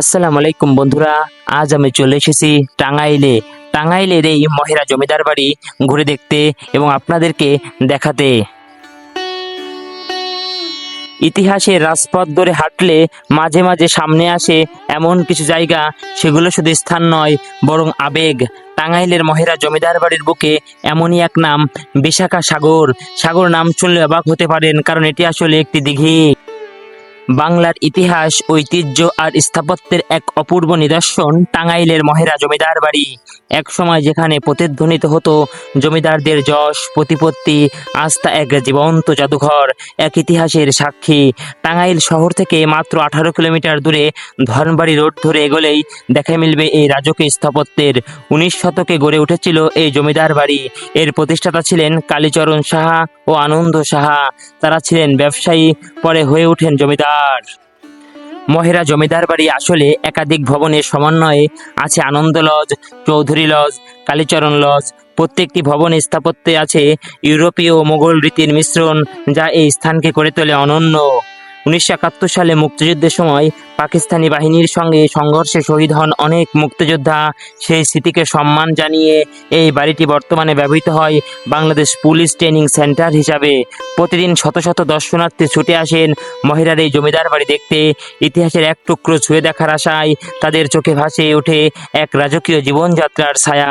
আসসালামু আলাইকুম বন্ধুরা, আজ আমি চলে এসেছি টাঙ্গাইলে। টাঙ্গাইলের এই মহিলা জমিদার বাড়ি ঘুরে দেখতে এবং আপনাদেরকে দেখাতে। ইতিহাসে রাজপথ ধরে হাঁটলে মাঝে মাঝে সামনে আসে এমন কিছু জায়গা, সেগুলো শুধু স্থান নয়, বরং আবেগ। টাঙ্গাইলের মহিলা জমিদার বাড়ির বুকে এমনই এক নাম, বিশাখা সাগর। সাগর নাম শুনলে অবাক হতে পারেন, কারণ এটি আসলে একটি দিঘি। বাংলার ইতিহাস, ঐতিহ্য আর স্থাপত্যের এক অপূর্ব নিদর্শন টাঙ্গাইলের মহেরা জমিদার বাড়ি। এক সময় যেখানে প্রতিধ্বনিত হতো জমিদারদের যশ, প্রতিপত্তি, আস্থা, এক জীবন্ত জাদুঘর, এক ইতিহাসের সাক্ষী। টাঙ্গাইল শহর থেকে মাত্র আঠারো কিলোমিটার দূরে ধর্মবাড়ি রোড ধরে এগোলেই দেখা মিলবে এই রাজকীয় স্থাপত্যের। উনিশ শতকে গড়ে উঠেছিল এই জমিদার বাড়ি। এর প্রতিষ্ঠাতা ছিলেন কালীচরণ সাহা ও আনন্দ সাহা। তারা ছিলেন ব্যবসায়ী, পরে হয়ে ওঠেন জমিদার। মহেরা জমিদার বাড়ি আসলে একাধিক ভবনের সমন্বয়ে আছে Ananda Lodge, Chowdhury Lodge, Kalicharan Lodge. প্রত্যেকটি ভবন স্থাপত্যে আছে ইউরোপীয় মোগল রীতির মিশ্রণ যা এই স্থানকে করে তোলে অনন্য। উনিশশো একাত্তর সালে মুক্তিযুদ্ধের সময় পাকিস্তানি বাহিনীর সঙ্গে সংঘর্ষে শহীদ হন অনেক মুক্তিযোদ্ধা। সেই স্মৃতিকে সম্মান জানিয়ে এই বাড়িটি বর্তমানে ব্যবহৃত হয় বাংলাদেশ পুলিশ ট্রেনিং সেন্টার হিসাবে। প্রতিদিন শত শত দর্শনার্থী ছুটে আসেন মহিলার এই জমিদার বাড়ি দেখতে। ইতিহাসের এক টুকরো ছুঁয়ে দেখার আশায় তাদের চোখে ভাসে ওঠে এক রাজকীয় জীবনযাত্রার ছায়া।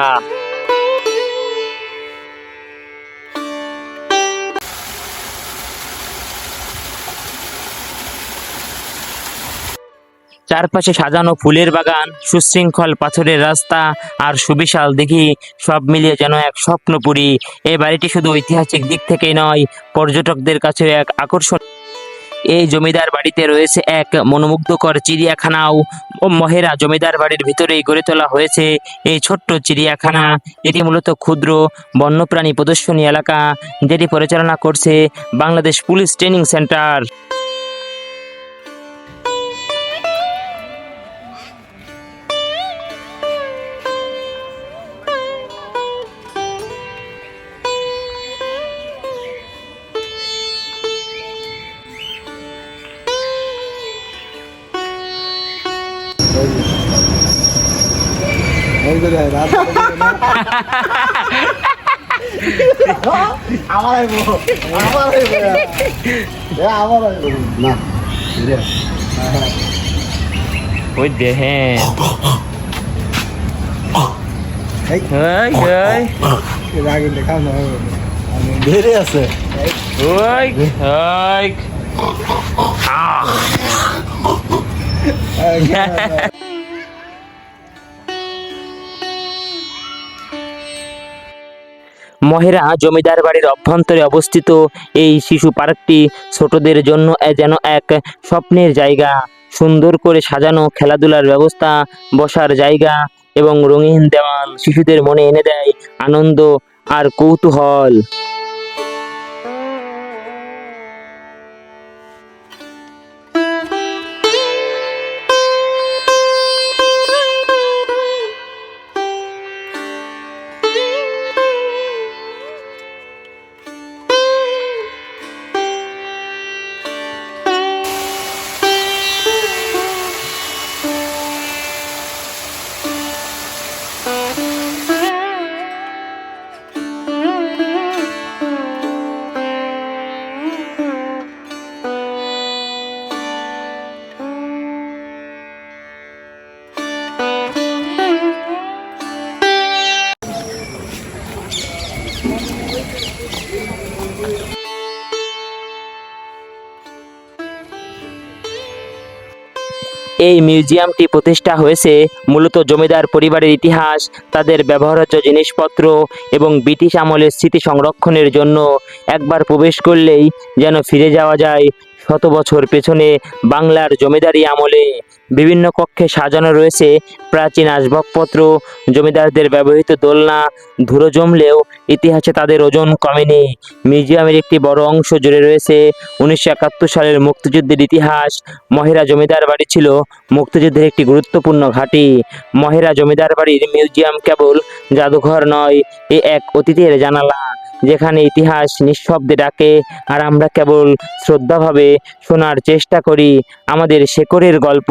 চারপাশে সাজানো ফুলের বাগান, সুশৃঙ্খল পাথরের রাস্তা আর সুবিশাল দিঘি সব মিলিয়ে যেন এক স্বপ্নপুরী। এই বাড়িটি শুধু ঐতিহাসিক দিক থেকেই নয়, পর্যটকদের কাছে এক আকর্ষণ। এই জমিদার বাড়িতে রয়েছে এক মনোমুগ্ধকর চিড়িয়াখানাও। ও মহেরা জমিদার বাড়ির ভিতরেই গড়ে তোলা হয়েছে এই ছোট্ট চিড়িয়াখানা। এটি মূলত ক্ষুদ্র, বন্যপ্রাণী প্রদর্শনী এলাকা, যেটি পরিচালনা করছে বাংলাদেশ পুলিশ ট্রেনিং সেন্টার। আমার আমার না ওই দেখেন ধীরে আছে ওই মহেরা জমিদার বাড়ির অভ্যন্তরে অবস্থিত এই শিশু পার্কটি ছোটদের জন্য যেন এক স্বপ্নের জায়গা। সুন্দর করে সাজানো খেলাধুলার ব্যবস্থা, বসার জায়গা এবং রঙিন দেওয়াল শিশুদের মনে এনে দেয় আনন্দ আর কৌতূহল। এই মিউজিয়ামটি প্রতিষ্ঠা হয়েছে মূলত জমিদার পরিবারের ইতিহাস, তাদের ব্যবহার্য জিনিসপত্র এবং ব্রিটিশ আমলের স্মৃতি সংরক্ষণের জন্য। একবার প্রবেশ করলেই যেন ফিরে যাওয়া যায় শত বছর পেছনে বাংলার জমিদারি আমলে বিভিন্ন কক্ষে সাজানো রয়েছে প্রাচীন আসবাবপত্র। জমিদারদের ব্যবহৃত দোলনা ধুলো জমলেও ইতিহাসে তাদের ওজন কমেনি। মিউজিয়ামের একটি বড় অংশ জুড়ে রয়েছে। উনিশশো একাত্তর সালের মুক্তিযুদ্ধের ইতিহাস। মহেরা জমিদার বাড়ি ছিল মুক্তিযুদ্ধের একটি গুরুত্বপূর্ণ ঘাঁটি। মহেরা জমিদার বাড়ির মিউজিয়াম কেবল জাদুঘর নয়, এ এক অতীতের জানালা। যেখানে ইতিহাস নিঃশব্দে ডাকে আর আমরা কেবল শ্রদ্ধাভাবে শোনার চেষ্টা করি আমাদের শেকরের গল্প।